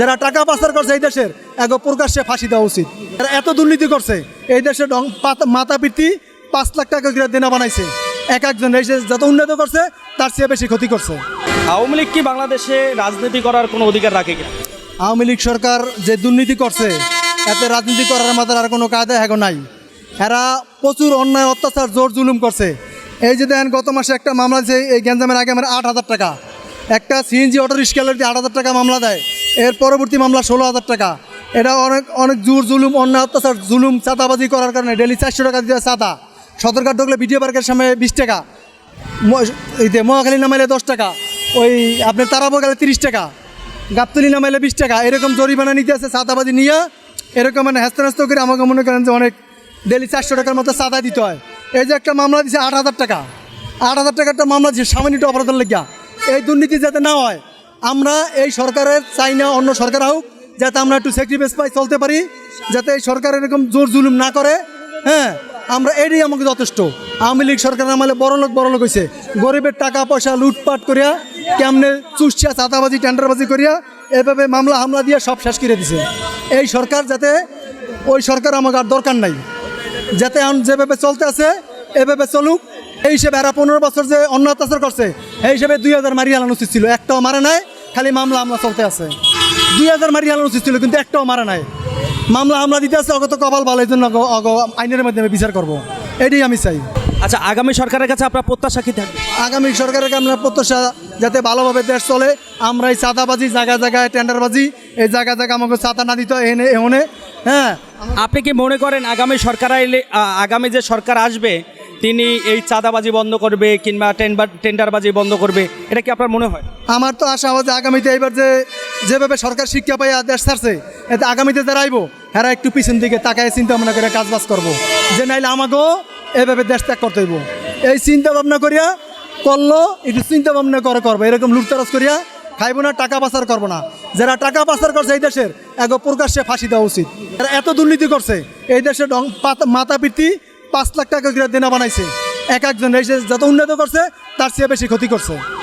যারা টাকা পাচার করছে এই দেশের এক প্রকাশ্যে ফাঁসি দেওয়া উচিত। যারা এত দুর্নীতি করছে এই দেশের ডং- পাত- পাঁচ লাখ টাকা করে দেনা বানাইছে। এক একজন এই দেশ যত উন্নত করছে তার চেয়ে বেশি ক্ষতি করছে। আওয়ামী লীগ কি বাংলাদেশে রাজনীতি করার কোনো অধিকার রাখে কিনা? আওয়ামী লীগ সরকার যে দুর্নীতি করছে এতে রাজনীতি করার মাথার আর কোনো কায়দা হ্যাগো নাই। এরা প্রচুর অন্যায় অত্যাচার জোর জুলুম করছে। এই যে দেখেন গত মাসে একটা মামলা যে এই গ্যাঞ্জামের আগে আমার আট হাজার টাকা। একটা সিএনজি অটো রিক্সালের দিয়ে আট হাজার টাকা মামলা দেয়। এর পরবর্তী মামলা ষোলো হাজার টাকা। এটা অনেক অনেক জোর, জুলুম, অন্যায়, অত্যাচার, জুলুম, চাঁদাবাজি করার কারণে ডেলি চারশো টাকা দিয়ে চাঁদা। সদরঘাট ঢুকলে ভিডিও পার্কের সামনে বিশ টাকা। মহাখালী নামাইলে দশ টাকা। ওই আপনার তারাপুর গেলে তিরিশ টাকা। গাবতলি নামাইলে বিশ টাকা। এরকম জরিমানা নিতে আছে চাঁদাবাজি নিয়ে। এরকম মানে হ্যাস্ত করে আমাকে মনে করেন যে অনেক ডেলি চারশো টাকার মতো চাঁদা দিতে হয়। এই যে একটা মামলা দিছে আট হাজার টাকা। আট হাজার টাকার একটা মামলা দিচ্ছে সামান্য অপরাধের লেগিয়া। এই দুর্নীতি যাতে না হয় আমরা এই সরকারের, চাই না অন্য সরকার হোক, যাতে আমরা একটু স্যাক্রিফাইস পাই, চলতে পারি, যাতে এই সরকার এরকম জোর জুলুম না করে। হ্যাঁ আমরা এটাই আমাকে যথেষ্ট। আওয়ামী লীগ সরকার আমলে বড় লোক বড় লোক হয়েছে গরিবের টাকা পয়সা লুটপাট করিয়া, কেমনে চুষিয়া, চাঁদাবাজি, টেন্ডারবাজি করিয়া, এভাবে মামলা হামলা দিয়ে সব শেষ করে দিছে। এই সরকার যাতে, ওই সরকার আমাকে আর দরকার নাই। যাতে যেভাবে চলতে আছে, এভাবে চলুক। এই হিসেবে এরা পনেরো বছর যে অন্য অত্যাচার করছে এই হিসেবে দুই হাজার মারি আলানো উচিত ছিল। একটাও মারা নাই খালি মামলা হামলা চলতে আছে। দুই হাজার মারি আলানো উচিত ছিল কিন্তু একটাও মারা নাই। মামলা হামলা দিতে আছে অগত কপাল ভালো জন্য আইনের মাধ্যমে বিচার করব। এটাই আমি চাই। আচ্ছা আগামী সরকারের কাছে আপনার প্রত্যাশা কি থাকবে? আগামী সরকারের কাছে আমরা প্রত্যাশা যাতে ভালোভাবে দেশ চলে আমরা এই চাঁদাবাজি জায়গায় জায়গায় টেন্ডারবাজি এই জায়গায় জায়গায় আমাকে চাঁদা না দিত হয় এনে হ্যাঁ। আপনি কি মনে করেন আগামী সরকার আইলে আগামী যে সরকার আসবে তিনি এই চাঁদাবাজি বন্ধ করবে কিংবা টেন্ডার, টেন্ডারবাজি বন্ধ করবে, এটা কি আপনার মনে হয়? আমার তো আশা যে আগামীতে এবার যে, যেভাবে সরকার শিক্ষা পাইয়া দেশ ছাড়ছে, এতে আগামীতে যারা আইবো, এরা একটু পিছন দিকে তাকায় চিন্তা ভাবনা করে কাজবাজ করব। যে নাইলে আমাকেও এভাবে দেশ ত্যাগ করতে হইব। এই চিন্তা ভাবনা করিয়া করল, একটু চিন্তা ভাবনা করে করব। এরকম লুটতারাজ করিয়া খাইবো না, টাকা পাচার করব না। যারা টাকা পাচার করছে এই দেশের এক প্রকাশ্যে ফাঁসি দেওয়া উচিত। এরা এত দুর্নীতি করছে, এই দেশের ডং- পাত- মাথা পিটি পাঁচ লাখ টাকা করে দেনা বানাইছে। এক একজন এসে যত উন্নত করছে, তার চেয়ে বেশি ক্ষতি করছে।